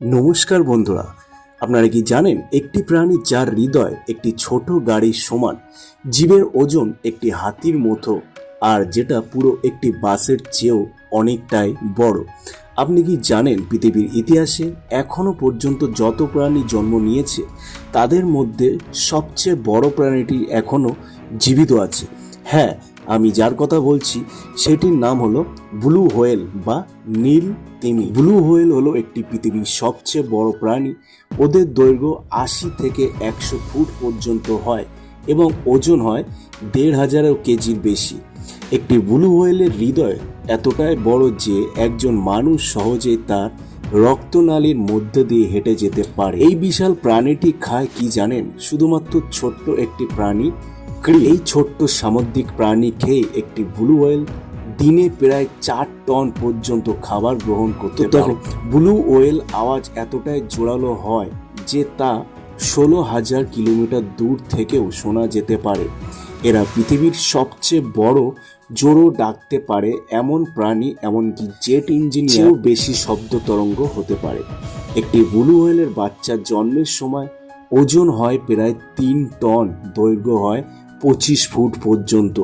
নমস্কার বন্ধুরা, আপনারা কি জানেন একটি প্রাণী যার হৃদয় একটি ছোট গাড়ির সমান, জীবের ওজন একটি হাতির মতো, আর যেটা পুরো একটি বাসের চেয়েও অনেকটাই বড়? আপনি কি জানেন পৃথিবীর ইতিহাসে এখনও পর্যন্ত যত প্রাণী জন্ম নিয়েছে, তাদের মধ্যে সবচেয়ে বড় প্রাণীটি এখনও জীবিত আছে? হ্যাঁ আমি যার কথা বলছি, সেটির নাম হলো ব্লু হোয়েল বা নীল তিমি। ব্লু হোয়েল হলো একটি পৃথিবীর সবচেয়ে বড় প্রাণী। ওদের দৈর্ঘ্য আশি থেকে একশো ফুট পর্যন্ত হয় এবং ওজন হয় দেড় হাজারও কেজির বেশি। একটি ব্লু হোয়েলের হৃদয় এতটাই বড় যে একজন মানুষ সহজেই তার রক্তনালীর মধ্য দিয়ে হেঁটে যেতে পারে। এই বিশাল প্রাণীটি খায় কি জানেন? শুধুমাত্র ছোট্ট একটি প্রাণী কৃ এই ছোট্ট সামুদ্রিক প্রাণী খেয়ে একটি ব্লু ওয়েল দিনে প্রায় চার টন পর্যন্ত খাবার গ্রহণ করতে পারে। ব্লু ওয়েল আওয়াজ এতটাই জোরালো হয় যে তা ষোলো হাজার কিলোমিটার দূর থেকেও শোনা যেতে পারে। এরা পৃথিবীর সবচেয়ে বড় জোরও ডাকতে পারে এমন প্রাণী এমনকি জেট ইঞ্জিন চেয়েও বেশি শব্দ তরঙ্গ হতে পারে। একটি ব্লু ওয়েলের বাচ্চা জন্মের সময় ওজন হয় প্রায় তিন টন দৈর্ঘ্য হয় পঁচিশ ফুট পর্যন্ত।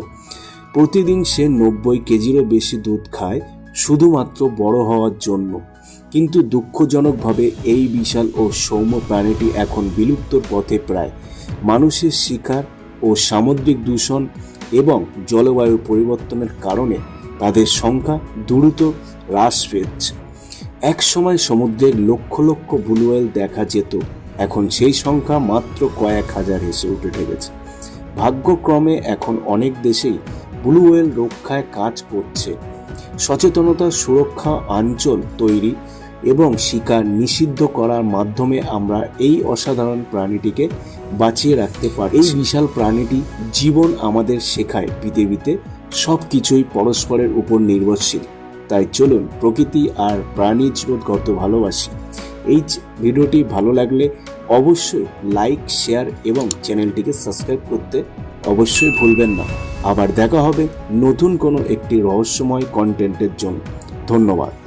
প্রতিদিন সে নব্বই কেজিরও বেশি দুধ খায়, শুধুমাত্র বড় হওয়ার জন্য। কিন্তু দুঃখজনকভাবে এই বিশাল ও সৌম্য প্রাণীটি এখন বিলুপ্তর পথে প্রায়। মানুষের শিকার ও সামুদ্রিক দূষণ এবং জলবায়ু পরিবর্তনের কারণে তাদের সংখ্যা দ্রুত হ্রাস পেয়েছে। এক সময় সমুদ্রের লক্ষ লক্ষ ব্লু ওয়েল দেখা যেত, এখন সেই সংখ্যা মাত্র কয়েক হাজার হেসে উঠে ঠেকেছে। ভাগ্যক্রমে এখন অনেক দেশেই ব্লু ওয়েল রক্ষায় কাজ করছে। সচেতনতা সুরক্ষা অঞ্চল তৈরি এবং শিকার নিষিদ্ধ করার মাধ্যমে আমরা এই অসাধারণ প্রাণীটিকে বাঁচিয়ে রাখতে পারি। এই বিশাল প্রাণীটি জীবন আমাদের শেখায় পৃথিবীতে সব কিছুই পরস্পরের উপর নির্ভরশীল। তাই চলুন প্রকৃতি আর প্রাণী জগৎগত ভালোবাসি। এই ভিডিওটি ভালো লাগলে অবশ্যই লাইক শেয়ার এবং চ্যানেলটিকে সাবস্ক্রাইব করতে অবশ্যই ভুলবেন না। আবার দেখা হবে নতুন কোনো একটি রহস্যময় কন্টেন্টের জন্য। ধন্যবাদ।